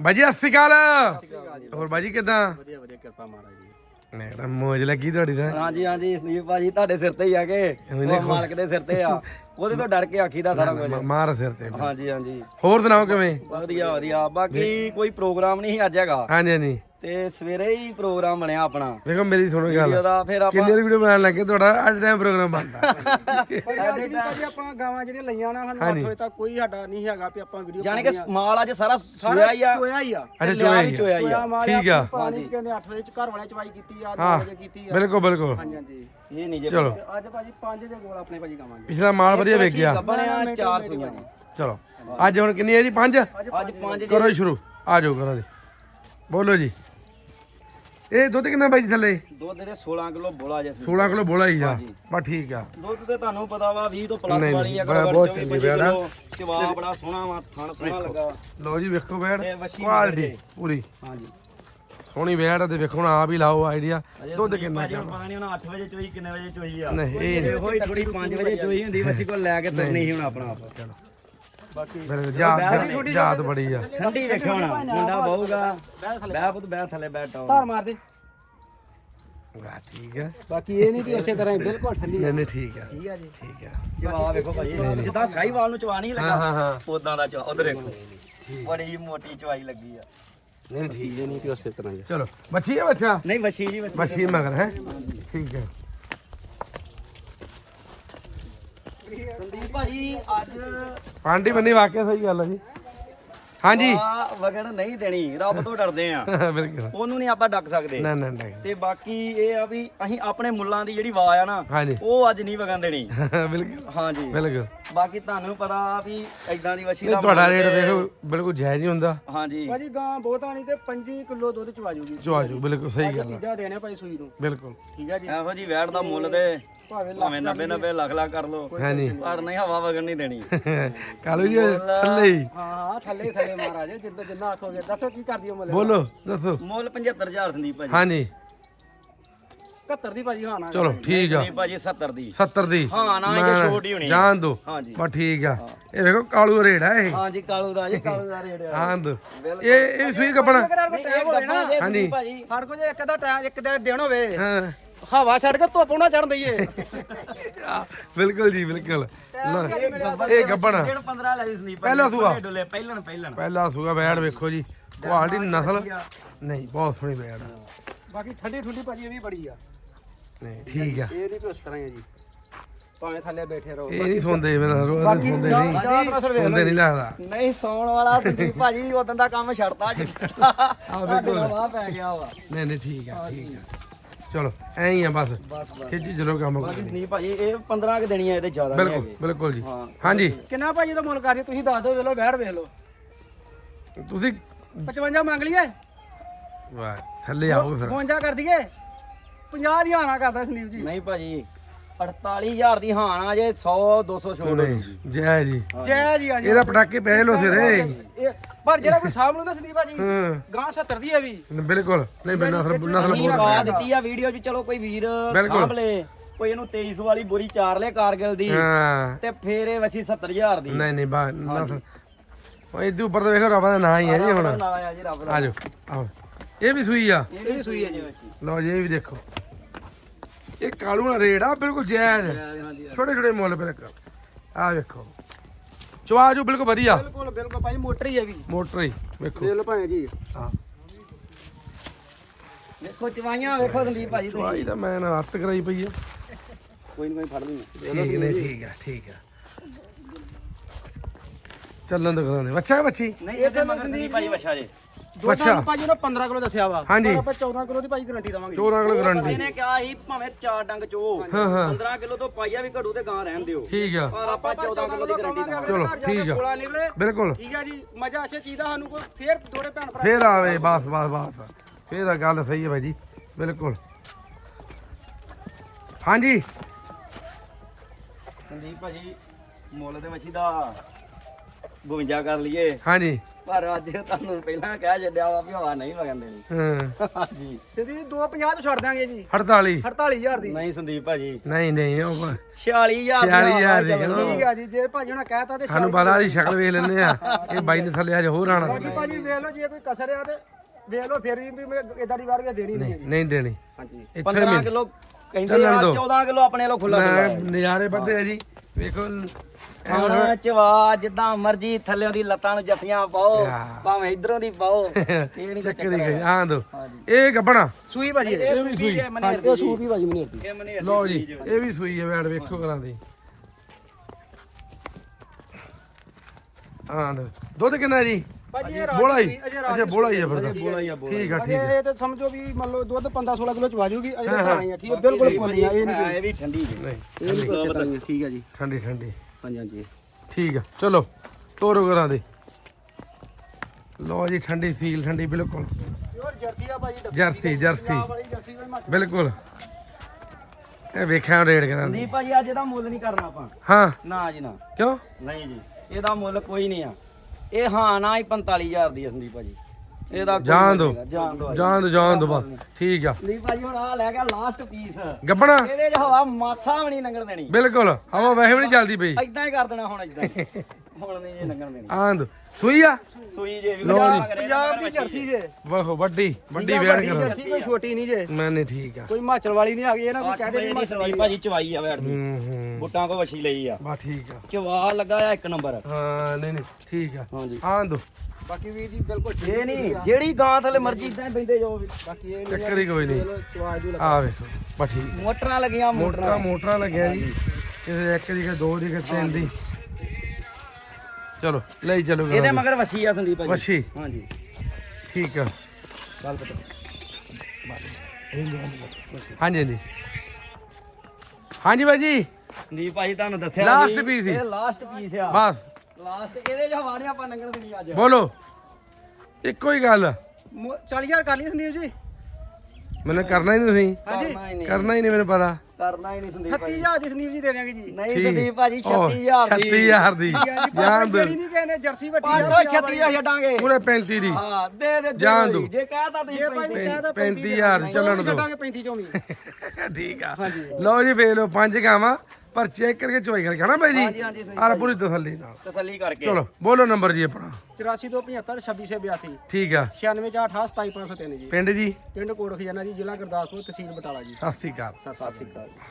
ਬਾਜੀ ਸਤਿ ਸ਼੍ਰੀ ਅਕਾਲ। ਹੋਰ ਬਾਜੀ ਕਿਦਾਂ? ਵਧੀਆ ਵਧੀਆ ਕਿਰਪਾ ਮਹਾਰਾਜ ਜੀ ਕਿਹਾ ਮੌਜ ਲੱਗੀ ਤੁਹਾਡੀ ਤਾਂ। ਹਾਂਜੀ ਹਾਂਜੀ ਸੰਦੀਪ ਭਾਜੀ ਤੁਹਾਡੇ ਸਿਰ ਤੇ ਹੀ ਆ ਕੇ। ਉਹ ਮਾਲਕ ਦੇ ਸਿਰ ਤੇ ਆ। ਉਹਦੇ ਤੋਂ ਡਰ ਕੇ ਆਖੀਦਾ ਸਾਰਾ ਕੁਝ। ਮਾਰ ਸਿਰ ਤੇ। ਹਾਂਜੀ ਹਾਂਜੀ। ਹੋਰ ਸੁਣਾਓ ਕਿਵੇਂ? ਵਧੀਆ ਵਧੀਆ। ਬਾਕੀ ਕੋਈ ਪ੍ਰੋਗਰਾਮ ਨਹੀਂ ਸੀ ਅੱਜ ਹੈਗਾ। ਹਾਂਜੀ ਹਾਂਜੀ। ਤੇ ਸਵੇਰੇ ਹੀ ਪ੍ਰੋਗਰਾਮ ਬਣਿਆ ਆਪਣਾ। ਵੇਖੋ ਮੇਰੀ ਸੁਣੋ ਗੱਲ। ਉਹਦਾ ਫਿਰ ਆਪਾਂ ਕਿੰਨੀ ਵੀਡੀਓ ਬਣਾਉਣ ਲੱਗੇ? ਤੁਹਾਡਾ ਅੱਜ ਟਾਈਮ ਪ੍ਰੋਗਰਾਮ ਬਣਦਾ। ਭਾਜੀ ਆਪਾਂ ਗਾਵਾਂ ਜਿਹੜੀਆਂ ਲਈਆਂ ਨਾ ਸਾਨੂੰ 8 ਵਜੇ ਤੱਕ ਕੋਈ ਸਾਡਾ ਨਹੀਂ ਹੈਗਾ ਵੀ ਆਪਾਂ ਵੀਡੀਓ ਜਾਣੇ ਕਿ ਮਾਲ ਅੱਜ ਸਾਰਾ ਸੋਇਆ ਹੀ ਆ। ਚੋਇਆ ਹੀ ਆ। ਅੱਛਾ ਲਿਆ ਚੋਇਆ ਵੀ ਹੀ ਆ। ਚੋਇਆ ਹੀ ਆ। ਠੀਕ ਆ। ਪਾਣੀ ਕਹਿੰਦੇ 8 ਵਜੇ ਚ ਘਰ ਵਾਲਿਆਂ ਚਵਾਈ ਕੀਤੀ ਆ 9 ਹਾਂ ਵਜੇ ਕੀਤੀ ਆ। ਬਿਲਕੁਲ ਬਿਲਕੁਲ। ਹਾਂਜੀ। ਹਾਂਜੀ ਇਹ ਨਹੀਂ ਜੇ ਚਲੋ। ਤੇ ਅੱਜ ਭਾਜੀ 5 ਦੇ ਕੋਲ ਆਪਣੇ ਭਾਜੀ ਗਾਵਾਂਗੇ। ਪਿਛਲਾ ਮਾਲ ਵਧੀਆ ਵੇਖ ਗਿਆ ਸੂਈਆਂ ਚਲੋ। ਅੱਜ ਹੁਣ ਕਿੰਨੀ ਹੈ ਜੀ? ਪੰਜ? ਅੱਜ ਪੰਜ ਕਰੋ ਜੀ ਸ਼ੁਰੂ। ਆ ਜਾਓ ਕਰੋ ਜੀ। ਬੋਲੋ ਜੀ। ਇਹ ਦੁੱਧ ਕਿੰਨਾ ਬਾਈ ਜੀ ਥੱਲੇ? ਦੁੱਧ ਦੇ 16 ਕਿਲੋ ਬੋਲਾ ਜੇ 16 ਕਿਲੋ ਬੋਲਾ ਹੀ ਆ। ਬਸ ਠੀਕ ਆ। ਦੁੱਧ ਤੇ ਤੁਹਾਨੂੰ ਪਤਾ ਵਾ 20 ਤੋਂ ਪਲੱਸ ਵਾਲੀ ਆ ਬਹੁਤ- ਬਹੁਤ ਚੰਗੀ ਬੈੜ ਆ। ਚਵਾ ਬੜਾ ਸੋਹਣਾ ਵਾ ਥਣ ਸੋਹਣਾ ਲੱਗਾ ਲਓ ਜੀ ਵੇਖੋ ਬੈੜ ਕੁਆਲਿਟੀ ਪੂਰੀ। ਹਾਂਜੀ। ਸੋਹਣੀ ਆ ਤੇ ਵੇਖੋ ਹੁਣ ਆਪ ਹੀ ਲਾਓ ਆਈਡੀਆ ਦੁੱਧ ਕਿੰਨਾ ਹੁਣ ਪਤਾ ਨਹੀਂ ਹੁਣ 8 ਵਜੇ ਚੋਈ ਕਿੰਨੇ ਵਜੇ ਚੋਈ ਆ। ਨਹੀਂ ਇਹ ਨਹੀਂ। ਇਹੋ ਹੀ ਥੋੜੀ 5 ਵਜੇ ਚੋਈ ਹੁੰਦੀ ਵਸੀ ਕੋਲ ਲੈ ਕੇ ਤੁਰਨੀ ਸੀ ਹੁਣ ਆਪਣਾ ਆਪ। ਬਿਲਕੁਲ ਬੜੀ ਆ। ਠੰਡੀ ਵੇਖੋ ਹੁਣ ਮੁੰਡਾ ਬਹੂਗਾ ਬਹਿ ਪੁੱਤ ਬਹਿ ਥੱਲੇ ਬੈਠ ਆਓ ਧਾਰ ਮਾਰ ਦੇ ਵਾਹ ਠੀਕ ਆ। ਬਾਕੀ ਇਹ ਨਹੀਂ ਵੀ ਉਸੇ ਤਰ੍ਹਾਂ ਹੀ ਬਿਲਕੁਲ ਠੰਡੀ ਨਹੀਂ ਨਹੀਂ ਠੀਕ ਆ ਠੀਕ ਆ ਜੀ। ਠੀਕ ਆ। ਚਵਾ ਵੇਖੋ ਭਾਜੀ ਜਿੱਦਾਂ ਸਾਈਵਾਲ ਨੂੰ ਚਵਾ ਨਹੀਂ ਹਾਂ ਲੱਗਾ ਹਾਂ ਹਾਂ ਉਦਾਂ ਦਾ ਚਵਾ ਉਧਰ ਵੇਖੋ। ਬੜੀ ਮੋਟੀ ਚਵਾਈ ਲੱਗੀ ਆ। ਨਹੀਂ ਠੀਕ ਇਹ ਨਹੀਂ ਵੀ ਉਸੇ ਤਰ੍ਹਾਂ ਹੀ ਚਲੋ ਬੱਚੀ ਹੈ ਬੱਚਾ? ਨਹੀਂ ਵਸੀ ਜੀ ਬੱਚੀ ਮਗਰ ਹੈ? ਠੀਕ ਹੈ ਸੰਦੀਪ ਭਾਜੀ ਅੱਜ ਪਾਂਡੀ ਬੰਨੀ ਵਾਕਿਆ ਸਹੀ ਗੱਲ ਹੈ ਜੀ। ਹਾਂਜੀ। ਆ ਵਗਣ ਨਹੀਂ ਦੇਣੀ ਰੱਬ ਤੋਂ ਡਰਦੇ ਆ। ਬਿਲਕੁਲ। ਉਹਨੂੰ ਨਹੀਂ ਆਪਾਂ ਡੱਕ ਸਕਦੇ। ਨਾ ਨਾ ਨਾ। ਤੇ ਬਾਕੀ ਇਹ ਆ ਵੀ ਅਸੀਂ ਆਪਣੇ ਮੁੱਲਾਂ ਦੀ ਜਿਹੜੀ ਆਵਾਜ਼ ਆ ਨਾ ਹਾਂਜੀ। ਉਹ ਅੱਜ ਨਹੀਂ ਵਗਣ ਦੇਣੀ। ਬਿਲਕੁਲ। ਹਾਂਜੀ। ਬਿਲਕੁਲ। ਬਾਕੀ ਤੁਹਾਨੂੰ ਪਤਾ ਵੀ ਐਦਾਂ ਦੀ ਵਸ਼ੀ ਦਾ ਤੁਹਾਡਾ ਰੇਟ ਵੇਖੋ ਬਿਲਕੁਲ ਜਾਇਜ਼ ਹੀ ਹੁੰਦਾ। ਹਾਂਜੀ। ਭਾਜੀ ਗਾਂ ਬਹੁਤਾ ਨਹੀਂ ਤੇ 5 ਕਿਲੋ ਦੁੱਧ ਚਵਾ ਜੂਗੀ। ਜੋ ਆਜੋ ਬਿਲਕੁਲ ਸਹੀ ਗੱਲ ਹੈ ਤੀਜਾ ਦੇਣਾ ਭਾਈ ਸੂਈ ਨੂੰ। ਬਿਲਕੁਲ। ਠੀਕ ਆ ਜੀ ਇਹੋ ਜੀ ਵੈਟ ਦਾ ਮੁੱਲ ਤੇ ਭਾਵੇਂ ਭਾਵੇਂ 90 90 ਲੱਖ ਲੱਖ ਕਰ ਲੋ ਹਾਂਜੀ ਪਰ ਨਹੀਂ ਹਵਾ ਵਗਣ ਨਹੀਂ ਦੇਣੀ। ਕਾਲੂ ਜੀ ਥੱਲੇ ਹੀ। ਹਾਂ ਹਾਂ ਥੱਲੇ ਥੱਲੇ ਮਹਾਰਾਜ ਜਿੱਦਾਂ ਜਿੰਨਾ ਆਖੋਗੇ ਦੱਸੋ ਕੀ ਕਰਦੀ ਉਹ ਮੁੱਲ ਬੋਲੋ ਦੱਸੋ। ਮੁੱਲ 75000 ਸੰਦੀਪ ਭਾਜੀ। ਹਾਂਜੀ। 71 ਦੀ ਭਾਜੀ ਹਾਂ ਨਾ। ਚਲੋ ਠੀਕ ਆ। ਸੰਦੀਪ ਭਾਜੀ 70 ਦੀ। 70 ਦੀ। ਹਾਂ ਨਾ ਇਹ ਛੋਟ ਹੀ ਹੋਣੀ ਜਾਣ ਦੋ। ਹਾਂਜੀ। ਬਸ ਠੀਕ ਆ। ਇਹ ਵੇਖੋ ਕਾਲੂ ਰੇਟ ਆ ਇਹ। ਹਾਂਜੀ ਕਾਲੂ ਦਾ ਜੀ ਕਾਲੂ ਦਾ ਰੇਟ ਆ ਜਾਣ ਦੋ ਇਹ ਇਹ ਸੂਈ ਕੱਪਣਾ ਨਹੀਂ, ਇਹ ਗੱਪਾਂ ਜੇ ਸੰਦੀਪ ਭਾਜੀ। ਹਰ ਕੋ ਜੇ ਇੱਕ ਦਾ ਟਾਈਮ ਇੱਕ ਦਾ ਦਿਨ ਹੋਵੇ। ਹਾਂ। ਹਵਾ ਛੱਡ ਕੇ ਧੁੱਪ ਨਾ ਚੜਨ ਦਈਏ। ਆ, ਬਿਲਕੁਲ ਜੀ ਬਿਲਕੁਲ। ਲਓ, ਇਹ ਗੱਬਣਾ। ਦਿਨ 15 ਲਈ ਭਾਜੀ ਪਹਿਲਾ ਸੂਆ। ਡੁੱਲੇ ਪਹਿਲਣ ਪਹਿਲਣ। ਪਹਿਲਾ ਸੂਗਾ ਬੈੜ ਵੇਖੋ ਜੀ। ਕੁਆਲਿਟੀ ਨਸਲ। ਨਹੀਂ ਬਹੁਤ ਸੋਹਣੀ ਬੈੜ ਬਾਕੀ ਠੰਡੀ ਠੰਡੀ ਭਾਜੀ ਇਹ ਵੀ ਬੜੀ ਆ। ਨਹੀਂ ਠੀਕ ਆ। ਇਹ ਨਹੀਂ ਵੀ ਉਸ ਤਰ੍ਹਾਂ ਹੀ ਆ ਜੀ। ਭਾਵੇਂ ਥੱਲੇ ਬੈਠੇ ਰਹੋ। ਇਹ ਨਹੀਂ ਸੌਂਦੇ ਮੇਰਾ ਰੋਜ਼ ਨਹੀਂ ਸੌਂਦੇ ਨਹੀਂ। ਸੌਂਦੇ ਨਹੀਂ ਲੱਗਦਾ। ਨਹੀਂ ਸੌਣ ਵਾਲਾ ਸੰਦੀਪ ਭਾਜੀ ਉਦੋਂ ਦਾ ਕੰਮ ਛੱਡਤਾ ਜੀ। ਆ ਬਿਲਕੁਲ। ਵਾਹ ਪੈ ਗਿਆ ਵਾ। ਨਹੀਂ ਨਹੀਂ ਠੀਕ ਆ ਠੀਕ ਆ। ਚਲੋ ਐਂ ਹੀ ਆ ਬਸ। ਖਿੱਚੀ ਚਲੋ ਕੰਮ ਕਰੋ। ਸੰਦੀਪ ਭਾਜੀ ਇਹ 15 ਕ ਦੇਣੀਆਂ ਇਹਦੇ ਜ਼ਿਆਦਾ ਨਹੀਂ ਬਿਲਕੁਲ ਹੈਗੇ। ਬਿਲਕੁਲ ਜੀ। ਹਾਂ। ਹਾਂਜੀ। ਕਿੰਨਾ ਭਾਜੀ ਦਾ ਮੁੱਲ ਕਰੀ ਤੁਸੀਂ ਦੱਸ ਦਿਓ ਵੇਖ ਲਓ ਬੈਠ ਵੇਖ ਲਓ। ਤੁਸੀਂ 55 ਮੰਗ ਲਈਏ? ਵਾਹ ਥੱਲੇ ਆਓਗੇ ਫਿਰ। 52 ਕਰ ਦਈਏ? 50 ਦੀ ਹਾਨਾ ਕਰਦਾ ਸੰਦੀਪ ਜੀ। ਨਹੀਂ ਭਾਜੀ 48000 ਦੀ ਹਾਨ ਆ ਜੇ 100 200 ਛੋੜ ਜੈ ਜੀ ਜੈ। ਜੀ। ਆ ਜੀ। ਇਹਦਾ ਪਟਾਕੇ ਪੈ ਲੋ ਸਿਰੇ। ਇਹ ਪਰ ਜਿਹੜਾ ਕੋਈ ਸਾਹਮਣੇ ਦਾ ਸੰਦੀਪ ਭਾਜੀ ਹਾਂ। ਗਾਂ 70 ਦੀ ਹੈ ਵੀ। ਬਿਲਕੁਲ। ਨਹੀਂ ਬੰਨਾ ਨਸਲ ਨਸਲ ਅਸੀਂ ਬਹੁਤ ਪਾ ਦਿੱਤੀ ਆ ਵੀਡੀਓ 'ਚ ਚਲੋ ਕੋਈ ਵੀਰ ਬਿਲਕੁਲ। ਸਾਂਭ ਲੇ। ਕੋਈ ਇਹਨੂੰ 2300 ਵਾਲੀ ਬੋਰੀ ਚਾਰ ਲੇ ਕਾਰਗਿਲ ਦੀ। ਹਾਂ। ਤੇ ਫੇਰ ਇਹ ਵਸੀ 70000 ਦੀ। ਨਹੀਂ ਨਹੀਂ ਬਾ ਨਸਲ ਉਹ ਇਹਦੇ ਉੱਪਰ ਤਾਂ ਵੇਖੋ ਰੱਬ ਦਾ ਨਾਂ ਹੀ ਹੈ ਜੀ ਹੁਣ। ਨਾ ਆ ਜੀ ਰੱਬ ਦਾ। ਆ ਜਾਓ ਆਓ। ਇਹ ਵੀ ਸੂਈ ਆ? ਇਹ ਵੀ ਸੂਈ ਹੈ ਜੀ। ਵਸੀ ਲਓ ਜੀ ਇਹ ਵੀ ਦੇਖੋ। ਇਹ ਕਾਲੂ ਦਾ ਰੇਟ ਆ ਬਿਲਕੁਲ ਜਾਇਜ਼ ਛੋਟੇ ਛੋਟੇ ਮੁੱਲ ਬਿਲਕੁਲ ਆ ਵੇਖੋ। ਚਵਾ ਜੋ ਬਿਲਕੁਲ ਵਧੀਆ। ਬਿਲਕੁਲ ਬਿਲਕੁਲ ਭਾਜੀ ਮੋਟਰ ਹੀ ਹੈ ਵੀ। ਮੋਟਰ ਹੀ ਵੇਖੋ। ਵੇਖ ਲਓ ਭਾਵੇਂ ਜੀ। ਹਾਂ। ਵੇਖੋ ਚਵਾਈਆਂ ਵੇਖੋ ਸੰਦੀਪ ਭਾਜੀ ਤੁਸੀਂ। ਚਵਾਈ ਤਾਂ ਮੈਂ ਨਾ ਹੱਥ ਕਰਾਈ ਪਈ ਆ। ਕੋਈ ਨਹੀਂ ਕੋਈ ਫੜ ਲਈ ਠੀਕ ਨੇ ਠੀਕ ਆ ਠੀਕ ਆ ਚੱਲਣ ਦੋ ਕਰਾਉਣੇ ਬੱਚਾ ਬੱਚੀ ਨਹੀਂ ਇਹ ਤੇ ਮਗਰ ਸੰਦੀਪ ਭਾਜੀ ਵਛਾ ਜੇ। ਦੋ ਅੱਛਾ। ਭਾਜੀ ਨੇ 15 ਕਿਲੋ ਦੱਸਿਆ ਵਾ। ਹਾਂਜੀ। ਪਰ ਆਪਾਂ 14 ਕਿਲੋ ਦੀ ਭਾਜੀ ਗਾਰੰਟੀ ਦਵਾਂਗੇ। ਚੋਰਾਂ ਕੋਲ ਗਰੰਟੀ ਇਹਨੇ ਕਿਹਾ ਸੀ ਭਾਵੇਂ ਚਾਰ ਡੰਗ ਚੋ। 15 ਕਿਲੋ ਤੋਂ ਪਾਈਆ ਵੀ ਘੜੂ ਤੇ ਗਾਂ ਰਹਿਣ ਦਿਓ। ਠੀਕ ਆ। ਪਰ ਆਪਾਂ 14 ਕਿਲੋ ਦੀ ਗਾਰੰਟੀ ਦਵਾਂਗੇ ਚਲੋ, ਠੀਕ ਆ। ਕੋਲਾ ਨਿਕਲੇ ਬਿਲਕੁਲ। ਠੀਕ ਆ ਜੀ ਮਜ਼ਾ ਅੱਛੇ ਚੀਜ਼ ਦਾ ਸਾਨੂੰ ਕੋਈ ਫੇਰ ਥੋੜੇ ਭੈਣ ਭਰਾ ਫੇਰ ਆਵੇ ਬਸ ਬਸ ਬਸ। ਫੇਰ ਆ ਗੱਲ ਸਹੀ ਹੈ ਭਾਈ ਜੀ ਬਿਲਕੁਲ। ਹਾਂਜੀ। ਸੰਦੀਪ ਭਾਜੀ ਮੁੱਲ ਦੇ ਵਛੀ ਦਾ। 52 ਕਰ ਲਈਏ। ਹਾਂਜੀ। ਪਰ ਅੱਜ ਤੁਹਾਨੂੰ ਪਹਿਲਾਂ ਕਹਿ ਛੱਡਿਆ ਵਾ ਵੀ ਹਵਾ ਨਹੀਂ ਵਗਣ ਦੇਣੀ। ਹਾਂ। ਹਾਂਜੀ। ਤੇ ਦੀ 250 ਤੋਂ ਛੱਡ ਦਾਂਗੇ ਜੀ। 48 48000 ਦੀ। ਨਹੀਂ ਸੰਦੀਪ ਭਾਜੀ। ਨਹੀਂ ਨਹੀਂ ਉਹ 46000 46,000 ਦੀ ਠੀਕ ਆ ਜੀ ਜੇ ਭਾਜੀ ਹੁਣਾਂ ਕਹਿਤਾ ਤੇ ਸਾਨੂੰ ਪਤਾ ਦੀ ਸ਼ਕਲ ਵੇਖ ਲੈਨੇ ਆ ਇਹ ਬਾਈ ਨੇ ਥੱਲੇ ਅੱਜ ਹੋਰ ਆਣਾ ਬਾਕੀ ਭਾਜੀ ਵੇਖ ਲਓ ਜੇ ਕੋਈ ਕਸਰ ਆ ਤੇ ਵੇਖ ਲਓ ਫਿਰ ਵੀ ਮੈਂ ਇਦਾਂ ਦੀ ਵਾਰ ਕੇ ਦੇਣੀ ਨਹੀਂ ਨਹੀਂ ਦੇਣੀ। ਹਾਂਜੀ। ਇੱਥੇ 15 ਮਿਲ ਕਿਲੋ ਕਹਿੰਦੇ ਚੱਲਣ ਆ ਦਿਓ। 14 ਕਿਲੋ ਆਪਣੇ ਲੋ ਖੁੱਲਾ ਮੈਂ ਨਜ਼ਾਰੇ ਬੱਦੇ ਆ ਜੀ। ਵੇਖੋ ਖਾਣਾ ਚਵਾ ਜਿੱਦਾਂ ਮਰਜ਼ੀ ਥੱਲਿਓਂ ਦੀ ਲੱਤਾਂ ਨੂੰ ਜੱਫੀਆਂ ਪਾਓ ਯਾ। ਭਾਵੇਂ ਇਧਰੋਂ ਦੀ ਪਾਓ ਇਹ ਨਹੀਂ ਚੱਕਰ ਗਈ ਆਂ ਦੋ। ਇਹ ਗੱਬਣਾ। ਸੂਈ ਭਾਜੀ ਇਹ ਇਹ ਵੀ ਸੂਈ ਹੈ ਮਨੇਰ ਇਹ ਸੂਈ ਵੀ ਭਾਜੀ ਮਨੇਰ ਦੀ। ਇਹ ਮਨੇਰ ਲਓ ਜੀ ਇਹ ਵੀ ਸੂਈ ਹੈ ਬੈਠ ਵੇਖੋ ਕਰਾਂ ਦੀ। ਆਂ ਦੋ। ਦੁੱਧ ਕਿੰਨਾ ਜੀ? ਭਾਜੀ ਇਹ ਰਾਤ ਬੋਲਾ ਹੀ। ਦੀ ਅਜੇ ਰਾਤ ਅੱਛਾ ਦੀ ਬੋਲਾ ਹੀ ਹੈ ਫਿਰ ਤਾਂ। ਬੋਲਾ ਹੀ ਆ ਬੋਲਾ ਠੀਕ ਆ ਠੀਕ ਅਜੇ ਆ। ਇਹ ਤਾਂ ਸਮਝੋ ਵੀ ਮੰਨ ਲਓ ਦੁੱਧ 15 16 ਕਿਲੋ ਚਵਾ ਜੂਗੀ ਅਜੇ ਤਾਂ ਖਾਣੀ ਆ ਠੀਕ ਹੈ ਬਿਲਕੁਲ ਭੁੱਲੀ ਆ ਇਹ ਨਹੀਂ ਹਾਂ, ਇਹ ਵੀ ਠੰਡੀ ਜੀ। ਨਹੀਂ ਇਹ ਨਹੀਂ ਕੋਈ ਚੇਤਾ ਨਹੀਂ ਠੀਕ ਹੈ ਜੀ। ਠੰਡੀ ਠੰਡੀ। ਹਾਂਜੀ ਹਾਂਜੀ। ਠੀਕ ਆ ਚਲੋ ਤੋਰੋ ਕਰਾਂ ਦੇ। ਲਓ ਜੀ ਠੰਡੀ ਸੀਲ ਠੰਡੀ ਬਿਲਕੁਲ। ਪਿਓਰ ਜਰਸੀ ਆ ਭਾਜੀ ਜਰਸੀ ਜਰਸੀ। ਪੰਜਾਬ ਵਾਲੀ ਜਰਸੀ ਕੋਈ ਮੱਝ ਬਿਲਕੁਲ। ਇਹ ਵੇਖਿਆ ਰੇਟ ਕਰਾਂ ਦੀ। ਸੰਦੀਪ ਭਾਜੀ ਅੱਜ ਇਹਦਾ ਮੁੱਲ ਨਹੀਂ ਕਰਨਾ ਆਪਾਂ। ਹਾਂ। ਨਾ ਜੀ ਨਾ। ਕਿਉਂ? ਨਹੀਂ ਜੀ ਇਹਦਾ ਮੁੱਲ ਕੋਈ ਨਹੀਂ ਆ। ਇਹ ਹਾਂ ਨਾ ਹੀ 45000 ਦੀ ਆ ਸੰਦੀਪ ਭਾਜੀ। ਇਹਦਾ ਜਾਣ ਮੁੱਲ ਦੋ। ਨਹੀਂਗਾ, ਜਾਣ ਦੋ ਜਾਣ ਦੋ ਜਾਣ ਦੋ ਬਸ। ਠੀਕ ਆ। ਸੰਦੀਪ ਭਾਜੀ ਹੁਣ ਆ ਲੈ ਗਿਆ ਲਾਸਟ ਪੀਸ ਗੱਬਣਾ ਇਹਦੇ 'ਚ ਹਵਾ ਮਾਸਾ ਵੀ ਨਹੀਂ ਲੰਘਣ ਦੇਣੀ। ਬਿਲਕੁਲ। ਹਵਾ ਵੈਸੇ ਵੀ ਨਹੀਂ ਚੱਲਦੀ ਪਈ। ਐਦਾਂ ਹੀ ਕਰ ਦੇਣਾ ਹੁਣ ਐਦਾਂ ਹੀ। ਹੁਣ ਨਹੀਂ ਦੇਣੀ। ਆਂਦ ਸੂਈ ਆ? ਸੂਈ ਜੇ ਵੀ ਲਓ ਜੀ। ਪੰਜਾਬ ਦੀ ਜਰਸੀ ਜੇ। ਵਾਹੋ ਵੱਡੀ ਵੱਡੀ ਵੇੜ ਵੱਡੀ ਕਰਾਂ। ਜਰਸੀ ਕੋਈ ਛੋਟੀ ਨਹੀਂ ਜੇ। ਮੈਂ ਨਹੀਂ ਠੀਕ ਆ। ਕੋਈ ਹਿਮਾਚਲ ਵਾਲੀ ਨਹੀਂ ਆ ਗਈ ਇਹਨਾਂ ਕੋਈ ਕਹਦੇ ਵੀ ਹਿਮਾਚਲ ਵਾਲੀ ਭਾਜੀ ਚਵਾਈ ਆ ਬੈਠ ਦੀ। ਹੂੰ ਹੂੰ। ਬੁੱਟਾਂ ਕੋ ਵਛੀ ਲਈ ਆ। ਬਾ ਠੀਕ ਆ। ਚਵਾ ਲੱਗਾ ਆ ਇੱਕ ਨੰਬਰ। ਹਾਂ ਨਹੀਂ ਨਹੀਂ ਠੀਕ ਆ। ਹਾਂਜੀ। ਆਂਦ ਬਾਕੀ ਵੀਰ ਜੀ ਬਿਲਕੁਲ ਠੀਕ ਇਹ ਨਹੀਂ ਜਿਹੜੀ ਗਾਂ ਥੱਲੇ ਮਰਜ਼ੀ ਇਦਾਂ ਬੈਂਦੇ ਜਾਓ ਵੀ। ਬਾਕੀ ਇਹ ਚੱਕਰ ਹੀ ਕੋਈ ਨਹੀਂ। ਚਵਾਜ ਦੀ ਆ ਵੇਖੋ ਬਾ ਠੀਕ ਮੋਟਰਾਂ ਲੱਗੀਆਂ ਮੋਟਰਾਂ। ਮੋਟਰਾਂ ਮੋਟਰਾਂ ਲੱਗਿਆ ਜੀ। ਕਿਸੇ ਇੱਕ ਦੀ ਦੋ ਦੀ ਤਿੰਨ ਦੀ। ਚਲੋ ਲਈ ਚਲੋ ਇਹਦੇ ਮਗਰ ਵਛੀ ਆ ਸੰਦੀਪ ਭਾਜੀ। ਵਛੀ ਹਾਂਜੀ। ਠੀਕ ਆ। ਗੱਲ ਪਤਾ ਹਾਂਜੀ ਹਾਂਜੀ। ਹਾਂਜੀ ਬਾਜੀ ਸੰਦੀਪ ਭਾਜੀ ਤੁਹਾਨੂੰ ਦੱਸਿਆ Last ਜੀ, piece ਸੀ। ਇਹ ਲਾਸਟ ਪੀਸ ਆ। ਬਸ। ਲਾਸਟ ਇਹਦੇ ਚ ਹਵਾ ਨਹੀਂ ਆਪਾਂ ਲੰਘਣ ਦੇਣੀ ਅੱਜ। ਬੋਲੋ। ਇੱਕੋ ਹੀ ਗੱਲ। 40000 ਕਰ ਲਈ ਸੰਦੀਪ ਜੀ। ਮੈਨੂੰ ਕਰਨਾ ਹੀ ਨਹੀਂ ਤੁਸੀਂ। ਹਾਂਜੀ। ਕਰਨਾ ਹੀ ਨਹੀਂ। ਕਰਨਾ ਹੀ ਨਹੀਂ ਮੈਨੂੰ ਪਤਾ। ਕਰਨਾ ਹੀ ਨਹੀਂ ਸੰਦੀਪ ਭਾਜੀ। 36000 ਦੀ ਸੰਦੀਪ ਜੀ ਦੇ ਦਿਆਂਗੇ ਜੀ। ਨਹੀਂ। ਸੰਦੀਪ ਭਾਜੀ ਓਹ, 36000 ਦੀ। 36000 ਦੀ। ਜਾਨ ਦੋ ਨਹੀਂ ਕਹਿੰਦੇ ਜਰਸੀ ਆ, 536 ਛੱਡਾਂਗੇ। ਪੂਰੇ 35 ਦੀ। ਹਾਂ ਦੇ ਦੇ ਦੇ ਦਿਓ ਦਿਓ। ਜੀ। ਜੇ ਕਹਤਾ ਤੁਸੀਂ ਜੇ ਭਾਈ ਪੈਂਤੀ। ਕਹਿਦਾ 35000 ਚੱਲਣ ਦੋ ਛੱਡਾਂਗੇ 35 ਚੋਂ ਵੀ ਠੀਕ ਆ। ਲਓ ਜੀ ਵੇਖ ਲਓ ਪੰਜ ਗਾਵਾਂ। ਪਰ ਚੈੱਕ ਕਰਕੇ ਚੋਈ ਕਰਕੇ ਹਨਾ ਹਾਂਜੀ, ਜੀ? ਹਾਂਜੀ, ਸਹੀ ਆਰ ਪੂਰੀ ਤਸੱਲੀ ਨਾਲ। ਤਸੱਲੀ ਕਰਕੇ। ਚਲੋ ਬੋਲੋ ਨੰਬਰ ਜੀ ਆਪਣਾ। 84 ਤੋਂ 75 26 ਸੇ 82 ਠੀਕ ਆ। 96 ਚਾਰ 28 27 503 ਜੀ। ਪਿੰਡ ਜੀ? ਪਿੰਡ ਕੋਟ ਖਜ਼ਾਨਾ ਜੀ ਜ਼ਿਲ੍ਹਾ ਗੁਰਦਾਸਪੁਰ ਤਹਿਸੀਲ ਬਟਾਲਾ ਜੀ। ਸਤਿ ਸ੍ਰੀ ਅਕਾਲ। ਸਤਿ ਸ਼੍ਰੀ ਅਕਾਲ।